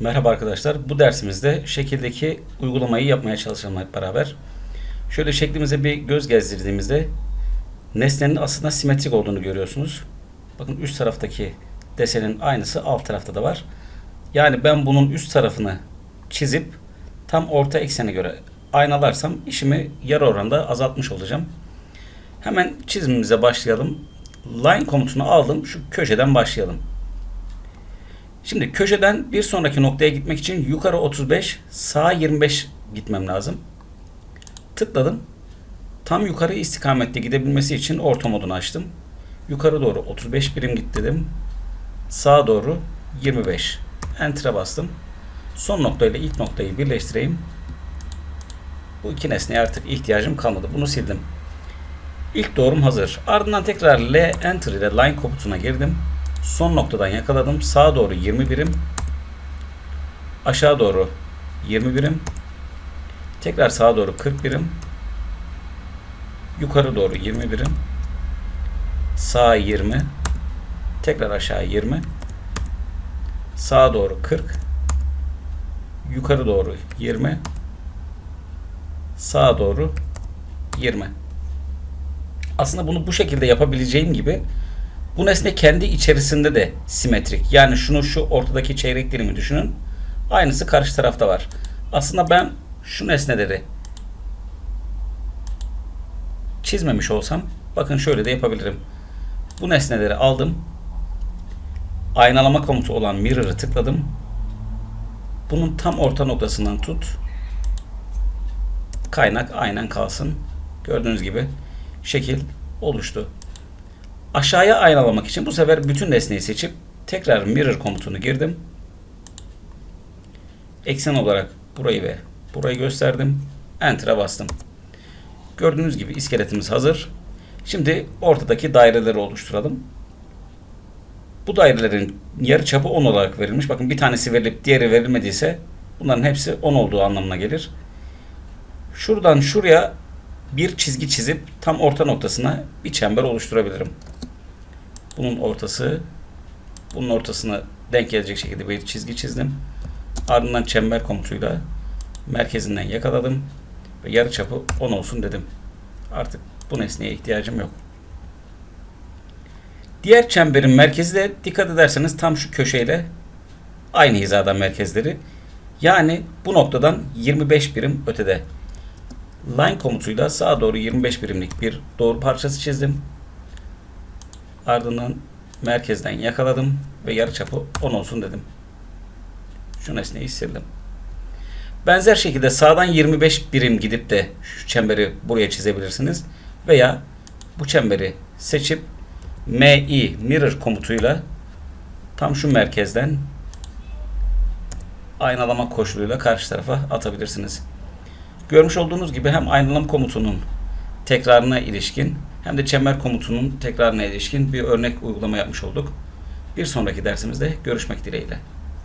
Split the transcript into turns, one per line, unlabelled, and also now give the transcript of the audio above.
Merhaba arkadaşlar. Bu dersimizde şekildeki uygulamayı yapmaya çalışalım hep beraber. Şöyle şeklimize bir göz gezdirdiğimizde nesnenin aslında simetrik olduğunu görüyorsunuz. Bakın üst taraftaki desenin aynısı alt tarafta da var. Yani ben bunun üst tarafını çizip tam orta eksene göre aynalarsam işimi yarı oranda azaltmış olacağım. Hemen çizimimize başlayalım. Line komutunu aldım. Şu köşeden başlayalım. Şimdi köşeden bir sonraki noktaya gitmek için yukarı 35, sağa 25 gitmem lazım. Tıkladım. Tam yukarı istikamette gidebilmesi için orta modunu açtım. Yukarı doğru 35 birim git dedim. Sağa doğru 25. Enter'a bastım. Son noktayla ilk noktayı birleştireyim. Bu iki nesneye artık ihtiyacım kalmadı. Bunu sildim. İlk doğrum hazır. Ardından tekrar L Enter ile line komutuna girdim. Son noktadan yakaladım. Sağa doğru 20 birim. Aşağı doğru 20 birim. Tekrar sağa doğru 40 birim. Yukarı doğru 20 birim. Sağa 20. Tekrar aşağı 20. Sağa doğru 40. Yukarı doğru 20. Sağa doğru 20. Aslında bunu bu şekilde yapabileceğim gibi bu nesne kendi içerisinde de simetrik. Yani şunu şu ortadaki çeyrek dilimi düşünün. Aynısı karşı tarafta var. Aslında ben şu nesneleri çizmemiş olsam bakın şöyle de yapabilirim. Bu nesneleri aldım. Aynalama komutu olan mirror'ı tıkladım. Bunun tam orta noktasından tut. Kaynak aynen kalsın. Gördüğünüz gibi şekil oluştu. Aşağıya aynalamak için bu sefer bütün nesneyi seçip tekrar mirror komutunu girdim. Eksen olarak burayı ve burayı gösterdim. Enter'a bastım. Gördüğünüz gibi iskeletimiz hazır. Şimdi ortadaki daireleri oluşturalım. Bu dairelerin yarı çapı 10 olarak verilmiş. Bakın bir tanesi verilip diğeri verilmediyse bunların hepsi 10 olduğu anlamına gelir. Şuradan şuraya bir çizgi çizip tam orta noktasına bir çember oluşturabilirim. Bunun ortası bunun ortasına denk gelecek şekilde bir çizgi çizdim. Ardından çember komutuyla merkezinden yakaladım ve yarıçapı 10 olsun dedim. Artık bu nesneye ihtiyacım yok. Diğer çemberin merkezi de dikkat ederseniz tam şu köşeyle aynı hizadan merkezleri. Yani bu noktadan 25 birim ötede. Line komutuyla sağa doğru 25 birimlik bir doğru parçası çizdim. Ardından merkezden yakaladım ve yarıçapı 10 olsun dedim. Şu nesneyi sildim. Benzer şekilde sağdan 25 birim gidip de şu çemberi buraya çizebilirsiniz. Veya bu çemberi seçip MI mirror komutuyla tam şu merkezden aynalama koşuluyla karşı tarafa atabilirsiniz. Görmüş olduğunuz gibi hem aynalama komutunun tekrarına ilişkin hem de çember komutunun tekrarına ilişkin bir örnek uygulama yapmış olduk. Bir sonraki dersimizde görüşmek dileğiyle.